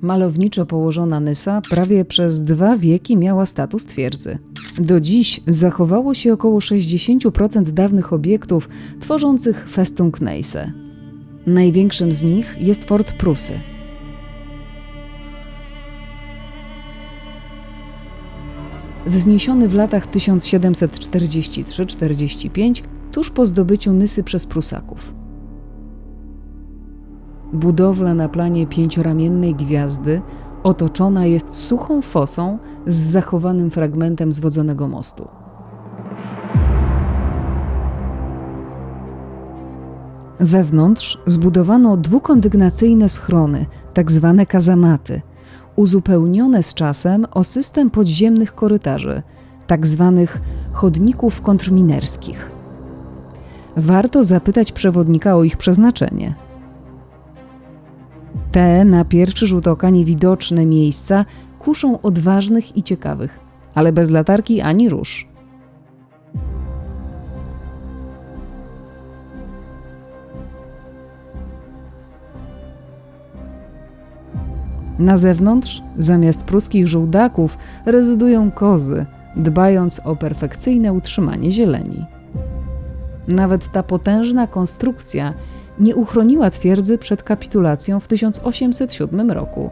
Malowniczo położona Nysa prawie przez dwa wieki miała status twierdzy. Do dziś zachowało się około 60% dawnych obiektów tworzących Festung Neisse. Największym z nich jest Fort Prusy. Wzniesiony w latach 1743-45 tuż po zdobyciu Nysy przez Prusaków. Budowla na planie pięcioramiennej gwiazdy otoczona jest suchą fosą z zachowanym fragmentem zwodzonego mostu. Wewnątrz zbudowano dwukondygnacyjne schrony, tak zwane kazamaty, uzupełnione z czasem o system podziemnych korytarzy, tak zwanych chodników kontrminerskich. Warto zapytać przewodnika o ich przeznaczenie. Te na pierwszy rzut oka niewidoczne miejsca kuszą odważnych i ciekawych, ale bez latarki ani róż. Na zewnątrz, zamiast pruskich żołdaków, rezydują kozy, dbając o perfekcyjne utrzymanie zieleni. Nawet ta potężna konstrukcja nie uchroniła twierdzy przed kapitulacją w 1807 roku.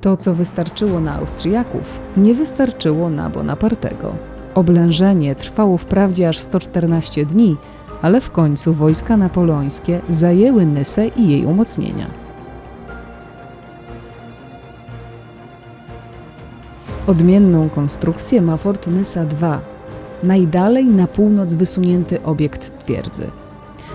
To, co wystarczyło na Austriaków, nie wystarczyło na Bonapartego. Oblężenie trwało wprawdzie aż 114 dni, ale w końcu wojska napoleońskie zajęły Nysę i jej umocnienia. Odmienną konstrukcję ma Fort Nysa II, najdalej na północ wysunięty obiekt twierdzy.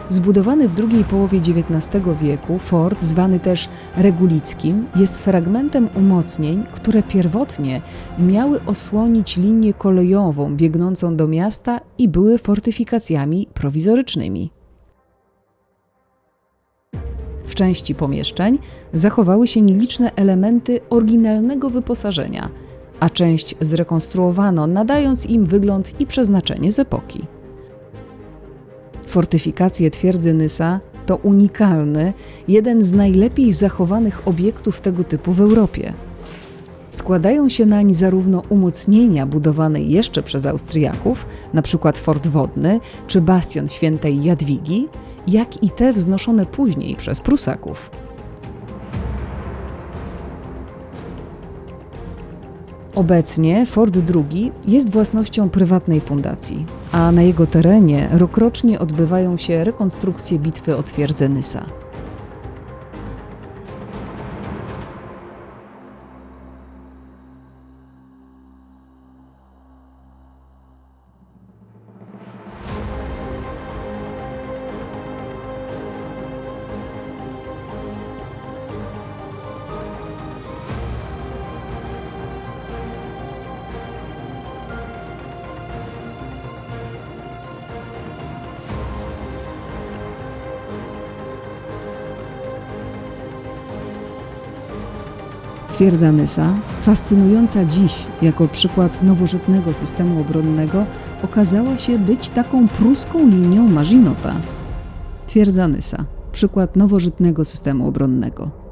Zbudowany w drugiej połowie XIX wieku, fort, zwany też Regulickim, jest fragmentem umocnień, które pierwotnie miały osłonić linię kolejową biegnącą do miasta i były fortyfikacjami prowizorycznymi. W części pomieszczeń zachowały się nieliczne elementy oryginalnego wyposażenia, a część zrekonstruowano, nadając im wygląd i przeznaczenie z epoki. Fortyfikacje twierdzy Nysa to unikalny, jeden z najlepiej zachowanych obiektów tego typu w Europie. Składają się nań zarówno umocnienia budowane jeszcze przez Austriaków, np. fort wodny czy bastion świętej Jadwigi, jak i te wznoszone później przez Prusaków. Obecnie Fort II jest własnością prywatnej fundacji, a na jego terenie rokrocznie odbywają się rekonstrukcje bitwy o twierdzę Nysa. Twierdza Nysa, fascynująca dziś jako przykład nowożytnego systemu obronnego, okazała się być taką pruską linią Maginota. Twierdza Nysa, przykład nowożytnego systemu obronnego.